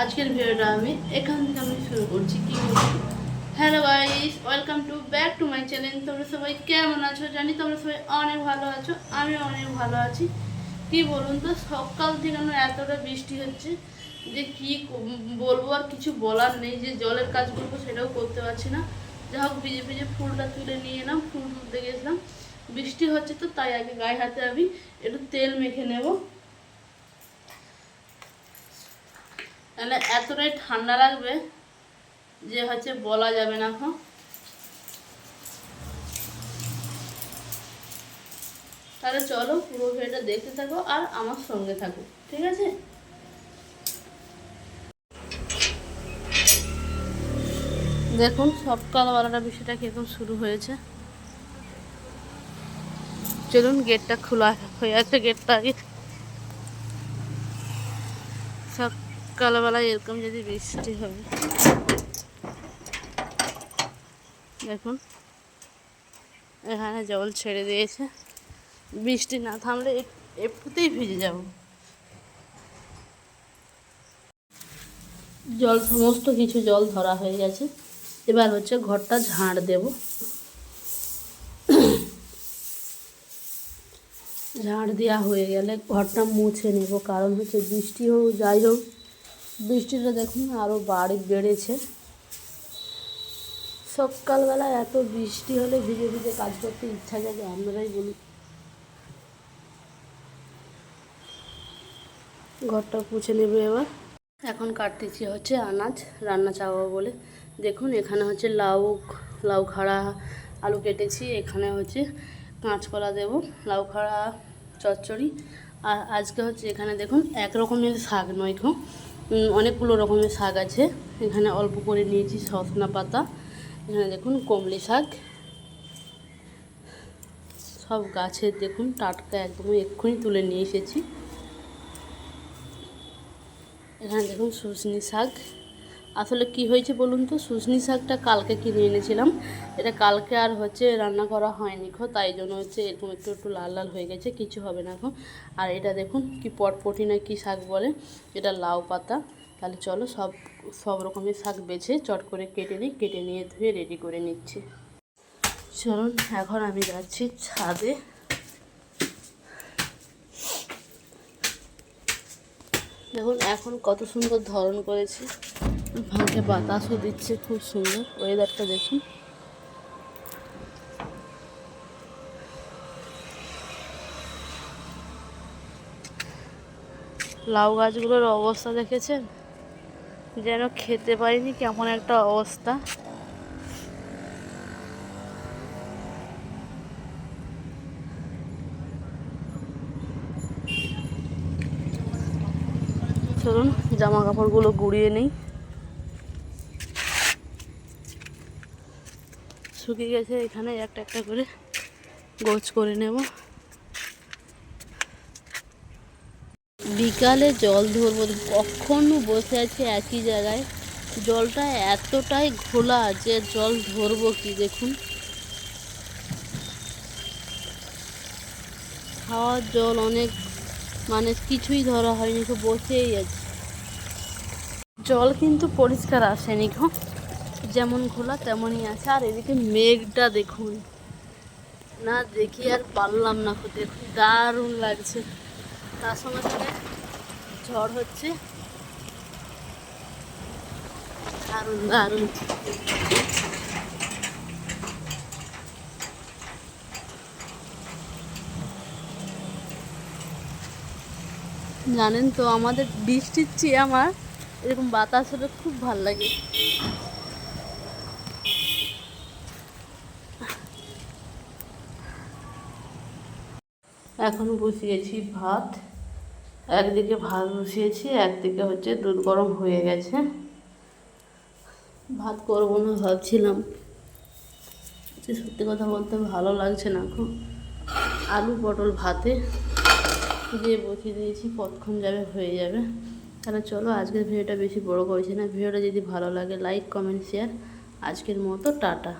আজকের ভিডিওটা আমি এখান থেকে আমি শুরু করছি। কি বলছি? Hello guys welcome to back to my channel তোমরা সবাই কেমন আছো? জানি তোমরা সবাই অনেক ভালো আছো আমি অনেক ভালো আছি। কি বলুন তো, সকাল থেকে আমার এতটা বৃষ্টি হচ্ছে যে কি বলব আর কিছু বলার নেই। যে জলের কাজ করব সেটাও করতে পারছি না। যা হোক, ভিজে ভিজে ফুলটা তুলে নিয়ে এলাম ফুল তুলতে গেছিলাম। বৃষ্টি হচ্ছে তো তাই আগে গায়ে হাতে আমি একটু তেল মেখে নেব। তাহলে এতটাই ঠান্ডা লাগবে যে হচ্ছে বলা যাবে না এখন। তাহলে চলো পুরো ভিডিওটা দেখতে থাকো আর আমার সঙ্গে থাকো, ঠিক আছে? দেখুন, সকালবেলাটা বিষয়টা কীরকম শুরু হয়েছে। চলুন, গেটটা খোলা হয়ে আছে, গেটটা আগে। সকালবেলা এরকম যদি বৃষ্টি হবে দেখুন, এখানে জল ছেড়ে দিয়েছে। বৃষ্টি না থামলে এক- একটুতেই ভিজে যাব। জল, সমস্ত কিছু জল ধরা হয়ে গেছে। এবার হচ্ছে ঘরটা ঝাড় দেব। ঝাড় দেওয়া হয়ে গেলে ঘরটা মুছে নেব। কারণ হচ্ছে বৃষ্টি হোক, যাই হোক বৃষ্টিটা দেখুন আরও বাড়ি বেড়েছে। সকালবেলা এত বৃষ্টি হলে ভিজে ভিজে কাজ করতে ইচ্ছা যাবে আমরাই বলি। ঘরটা পুছে নেবে এবার। এখন কাটতেছি হচ্ছে আনাজ রান্না চাওয়া বলে। দেখুন এখানে হচ্ছে লাউ লাউ খাড়া আলু কেটেছি এখানে হচ্ছে কাঁচকলা দেবো লাউ খাড়া চচ্চড়ি। আর আজকে হচ্ছে এখানে দেখুন এক রকমের শাক নয় উম, অনেকগুলো রকমের শাক আছে। এখানে অল্প করে নিয়েছি সসনা পাতা। এখানে দেখুন কমলি শাক। সব গাছের দেখুন টাটকা একদম এক্ষুনি তুলে নিয়ে এসেছি। এখানে দেখুন সজনি শাক। আসলে কি হয়েছে বলুন তো? শুশনি শাকটা কালকে কিনে এনেছিলাম। এটা কালকে আর হচ্ছে রান্না করা হয়নি খো তাই জন্য হচ্ছে এরকম একটু একটু লাল লাল হয়ে গেছে, কিছু হবে না খো আর এটা দেখুন কি পটপটি না কি শাক বলে, এটা লাউ পাতা। তাহলে চলো সব সব রকমের শাক বেছে চট করে কেটে নিই, কেটে নিয়ে ধুয়ে রেডি করে নিচ্ছি। চলুন, এখন আমি যাচ্ছি ছাদে। দেখুন, এখন কত সুন্দর ধরন করেছে। ফাঁকে বাতাসও দিচ্ছে, খুব সুন্দর। ওয়েদারটা দেখুন। লাউ গাছগুলোর অবস্থা দেখেছেন? যেন খেতে পারিনি, কেমন একটা অবস্থা। চলুন জামা কাপড়গুলো গুড়িয়ে নেই। শুকিয়ে গেছে, এখানে একটা একটা করে গোছ করে নেব। বিকালে জল ধরবো, কখনো বসে আছি একই জায়গায়। জলটা এতটাই ঘোলা যে জল ধরবো কি, দেখুন। খাওয়ার জল অনেক মানে কিছুই ধরা হয়নি বসেই আছে। জল কিন্তু পরিষ্কার আসেনি গো। যেমন খোলা তেমনই আছে। আর এদিকে মেঘটা দেখুন। না, দেখি আর পারলাম না দেখুন, দারুণ লাগছে। তার সঙ্গে সঙ্গে ঝড় হচ্ছে। দারুণ দারুণ। জানেন তো, আমাদের বৃষ্টির চেয়ে আমার এরকম বাতাস হলে খুব ভালো লাগে। এখন বসিয়েছি ভাত। একদিকে ভাত বসিয়েছি, একদিকে হচ্ছে দুধ গরম হয়ে গেছে। ভাত করব না ভাবছিলাম। যে সত্যি কথা বলতে ভালো লাগছে না খুব। আলু পটল ভাতে। দিয়ে বসিয়ে দিয়েছি, কতক্ষণ যাবে হয়ে যাবে। তাহলে চলো, আজকের ভিডিওটা বেশি বড় করছি না। ভিডিওটা যদি ভালো লাগে লাইক কমেন্ট শেয়ার আজকের মতো টাটা।